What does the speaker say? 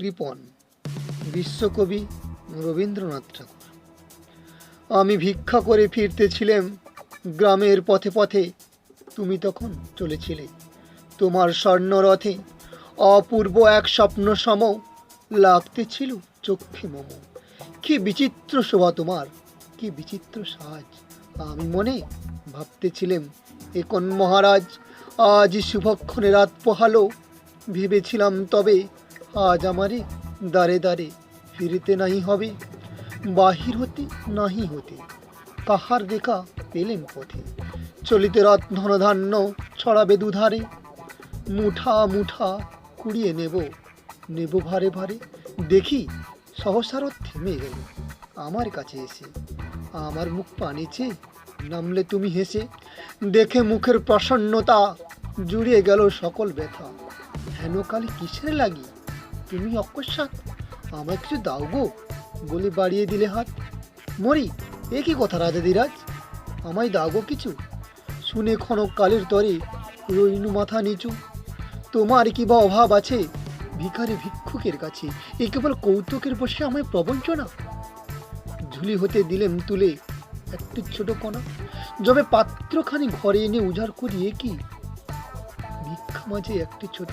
কৃপণ বিশ্বকবি রবীন্দ্রনাথ ঠাকুর। আমি ভিক্ষা করে ফিরতেছিলাম গ্রামের পথে পথে। তুমি তখন চলেছিলে তোমার স্বর্ণরথে। অপূর্ব এক স্বপ্ন সম লাগতেছিল চক্ষে মম। কি বিচিত্র শোভা তোমার, কি বিচিত্র সাজ। আমি মনে ভাবতেছিলাম একন মহারাজ আজ শুভক্ষণে রাত পোহালো। ভেবেছিলাম তবে আজ আমারে দাঁড়ে দাঁড়ে ফিরিতে নাহি হবে, বাহির হতে নাহি হতে। কাহার দেখা পেলেন পথে। চলিতে রথ ধনধান্য ছড়াবে দুধারে। মুঠা মুঠা কুড়িয়ে নেব নেব ভারে ভারে। দেখি সহসারথ থেমে গেল আমার কাছে এসে। আমার মুখ পানিছে, নামলে তুমি হেসে। দেখে মুখের প্রসন্নতা, জুড়িয়ে গেল সকল ব্যথা। হেন কালে কিসের লাগি? তুমি অকস্মাৎ আমায় কিছু দাও গো। বলে বাড়িয়ে দিলে হাত। মরি, এ কি কথা রাজাদিরাজ আমায় দাও গো কিছু। শুনে ক্ষণক কালের তরে রইনু মাথা নিচু। তোমার কি বা অভাব আছে? ভিখারি ভিক্ষুকের কাছে। এ কেবল কৌতুকের বসে আমায় প্রবঞ্চনা। ঝুলি হতে দিলেম তুলে একটি ছোট কণা। যবে পাত্রখানি ঘরে এনে উজাড় করিয়ে কি? ভিক্ষা মাঝে একটি ছোট